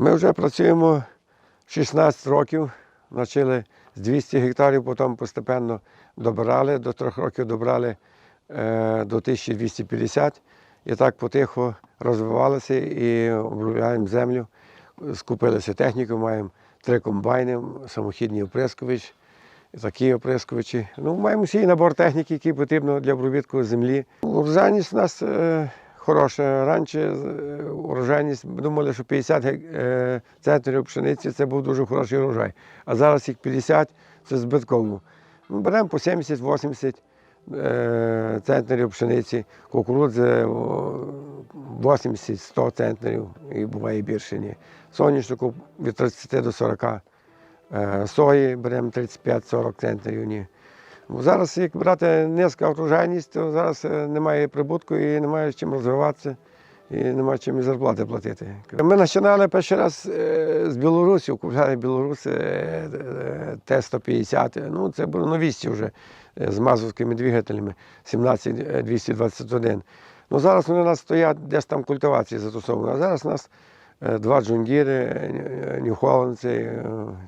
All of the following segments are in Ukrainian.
Ми вже працюємо 16 років. Почали з 200 гектарів, потім постепенно добирали, до трьох років добрали е, до 1250. І так потихо розвивалися і обробляємо землю. Скупилися техніку, маємо три комбайни, самохідний оприскувач, такі оприскувачі. Ну, маємо всі набор техніки, який потрібно для обробітку землі. Урожайність у нас е, хороша. Раніше урожайність думали, що 50 гек- е, центрів пшениці це був дуже хороший урожай. А зараз їх 50 це збитково. Ми беремо по 70-80 е, центнерів пшениці, кукурудзи 80-100 центнерів і буває більше. Ні. Соняшнику від 30 до 40. Е, Сої беремо 35-40 центнерів. Ні. Зараз, як брати низька врожайність, то зараз е, немає прибутку і немає з чим розвиватися, і немає чим і зарплати платити. Ми починали перший раз е, з Білорусі, купляли Білоруси е, е, Т-150. Ну, це були новісті вже з мазовськими двигателями 17221. Ну, зараз вони у нас стоять десь там культивації застосовані. А зараз у нас два джунгіри, нюхоландці,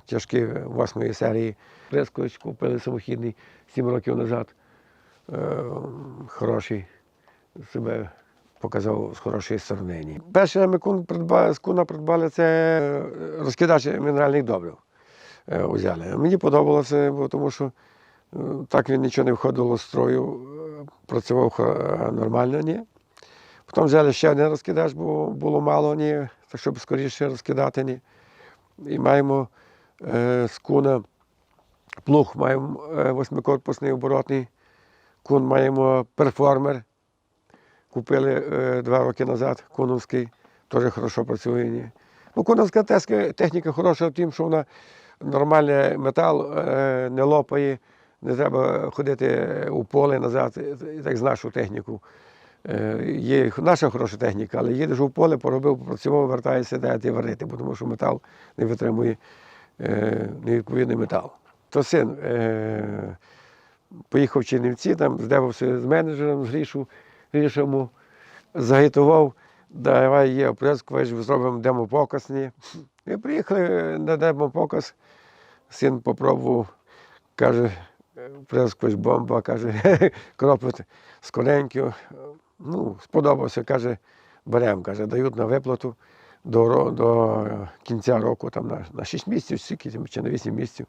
тяжкі восьмої серії. Прескоч купили самохідний 7 років назад. Е, Хороший себе показав з хорошої сторони. Перше ми кун придбали, з куна придбали це е, розкидач мінеральних добрив. е, Узяли. Мені подобалося, бо тому що е, так він нічого не входило з строю, е, працював нормально, ні. Потім взяли ще один розкидач, бо було мало, ні, так щоб скоріше розкидати. Ні. І маємо е, з куна плуг, маємо е, восьмикорпусний оборотний, кун маємо перформер. Купили е, два роки назад куновський, теж хорошо працює. Ні. Ну, куновська техніка хороша в тим, що вона нормальний метал е, не лопає, не треба ходити у поле назад, і так з нашу техніку. Е, Є наша хороша техніка, але їдеш у поле, поробив, попрацював, вертаєшся, дати варити, бо тому що метал не витримує е, невідповідний метал. То син е, поїхав в Чернівці, там здавався з менеджером, з Грішу, Грішому, загітував, давай є оприскувач, зробимо демопоказ. Ні. І приїхали на демопоказ, син попробував, каже, оприскувач бомба, каже, кропить скоренько. Ну, сподобався, каже, беремо, каже, дають на виплату до, до кінця року, там на, на 6 місяців, чи на 8 місяців.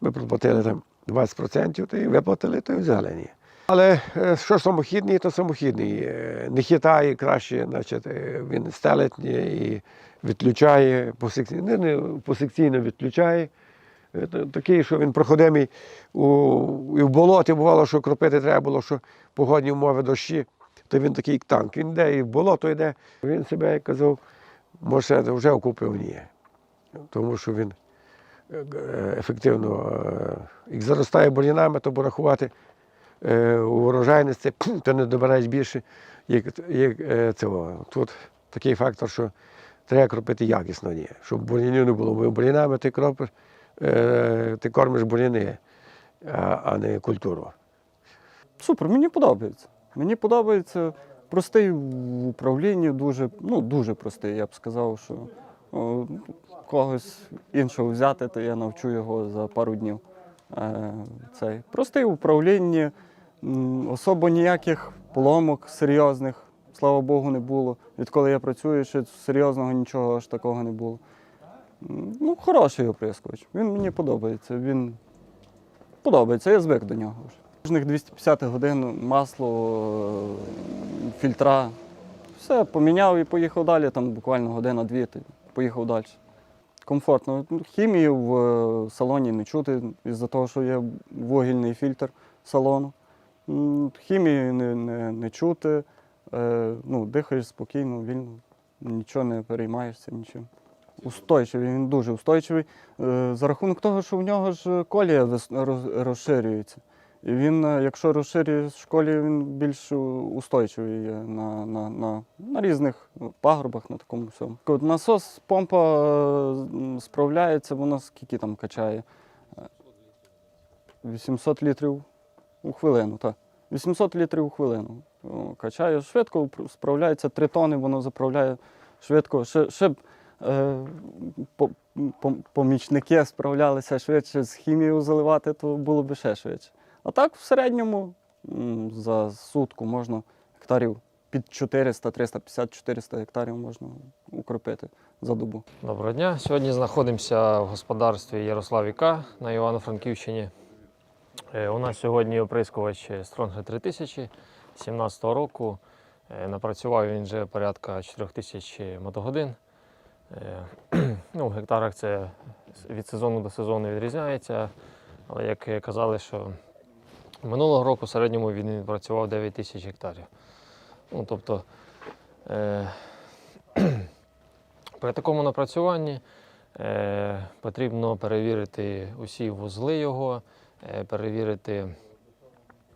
Ми проплатили там 20%, то і виплатили, то і взяли. Ні. Але е, що самохідний, то самохідний. Е, Не хитає краще, значить, е, він стелить і відключає, посекційно, не, посекційно відключає. Такий, що він проходимий у, і в болоті бувало, що кропити треба було, що погодні умови дощі, то він такий як танк. Він йде і в болото йде. Він себе, як казав, може, вже окупив ні. Тому що він е, е, ефективно, е, як заростає бур'янами, то порахувати у урожайності, то не добираєш більше, як, як цього. Тут такий фактор, що треба кропити якісно, ні. Щоб бур'янів не було. Бо бур'янами ти кропиш, ти кормиш бур'яни, а не культуру. Супер, мені подобається. Мені подобається простий в управлінні, дуже, ну, дуже простий, я б сказав, що о, когось іншого взяти, то я навчу його за пару днів. Е, цей. Простий в управлінні, особо ніяких поломок серйозних, слава Богу, не було. Відколи я працюю, ще серйозного нічого аж такого не було. Ну, хороший оприскувач. Він мені подобається. Він подобається, я звик до нього вже. Кожних 250 годин масло, е, фільтра. Все, поміняв і поїхав далі, там буквально година-дві, поїхав далі. Комфортно. Хімії в е, салоні не чути, із-за того, що є вугільний фільтр салону. М, Хімії не, не, не чути. Е, ну, дихаєш спокійно, вільно, нічого не переймаєшся, нічим. Устойчивий, він дуже устойчивий. Е, за рахунок того, що в нього ж колія розширюється. Він, е, якщо розширює в школі, він більш устойчивий є на, на, на, на різних пагорбах, на такому всьому. Насос, помпа е, справляється, вона скільки там качає? Е, 800 літрів у хвилину, так. 800 літрів у хвилину. Качає швидко, справляється 3 тони, воно заправляє швидко. Ще, ще б е, по- по- помічники справлялися швидше з хімією заливати, то було б ще швидше. А так, в середньому за сутку можна гектарів під 400, 350, 400 гектарів можна укропити за добу. Доброго дня. Сьогодні знаходимося в господарстві Ярославіка на Івано-Франківщині. Е, У нас сьогодні оприскувач Stronge 3000 17 року. Е, Напрацював він вже порядка 4000 мотогодин. Е, Ну, в гектарах це від сезону до сезону відрізняється. Але як казали, що минулого року в середньому він відпрацював 9 тисяч гектарів. Ну, тобто, е, при такому напрацюванні е, потрібно перевірити усі вузли його, е, перевірити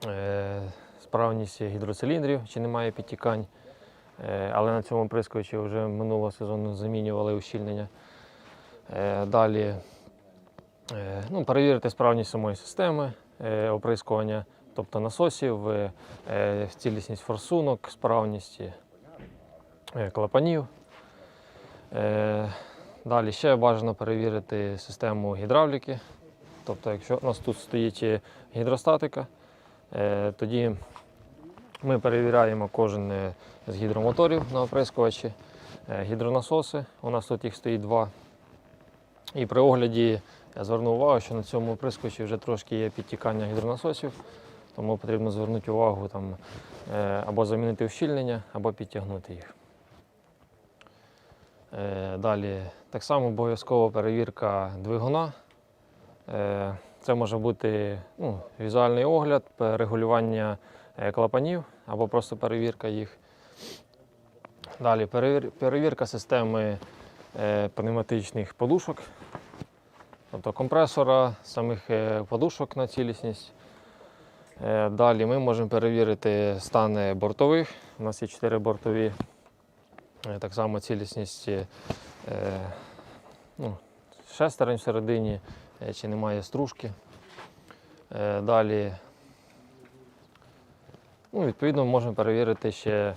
е, справність гідроциліндрів, чи немає підтікань. Е, але на цьому прискочі вже минулого сезону замінювали ущільнення. Е, далі е, ну, перевірити справність самої системи оприскування, тобто насосів, е, е, цілісність форсунок, справність е, клапанів. Е, Далі ще бажано перевірити систему гідравліки. Тобто, якщо у нас тут стоїть е, гідростатика, е, тоді ми перевіряємо кожен е, з гідромоторів на оприскувачі, е, гідронасоси. У нас тут їх стоїть два. І при огляді я звернув увагу, що на цьому оприскувачі вже трошки є підтікання гідронасосів, тому потрібно звернути увагу там, е, або замінити ущільнення, або підтягнути їх. Е, Далі так само обов'язкова перевірка двигуна. Е, Це може бути ну, візуальний огляд, регулювання клапанів або просто перевірка їх. Далі перевір- перевірка системи пневматичних подушок, тобто компресора, самих е, подушок на цілісність. Е, Далі ми можемо перевірити стани бортових. У нас є 4 бортові Е, Так само цілісність ну, шестерень всередині, чи немає стружки. Далі, ну, відповідно, можемо перевірити ще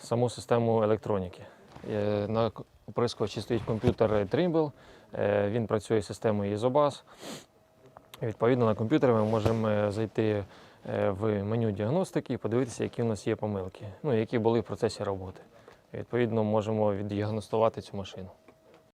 саму систему електроніки. На оприскувачі стоїть комп'ютер Trimble, він працює системою Isobus. Відповідно, на комп'ютері ми можемо е, зайти е, в меню діагностики і подивитися, які у нас є помилки, ну, які були в процесі роботи. Відповідно, можемо віддіагностувати цю машину.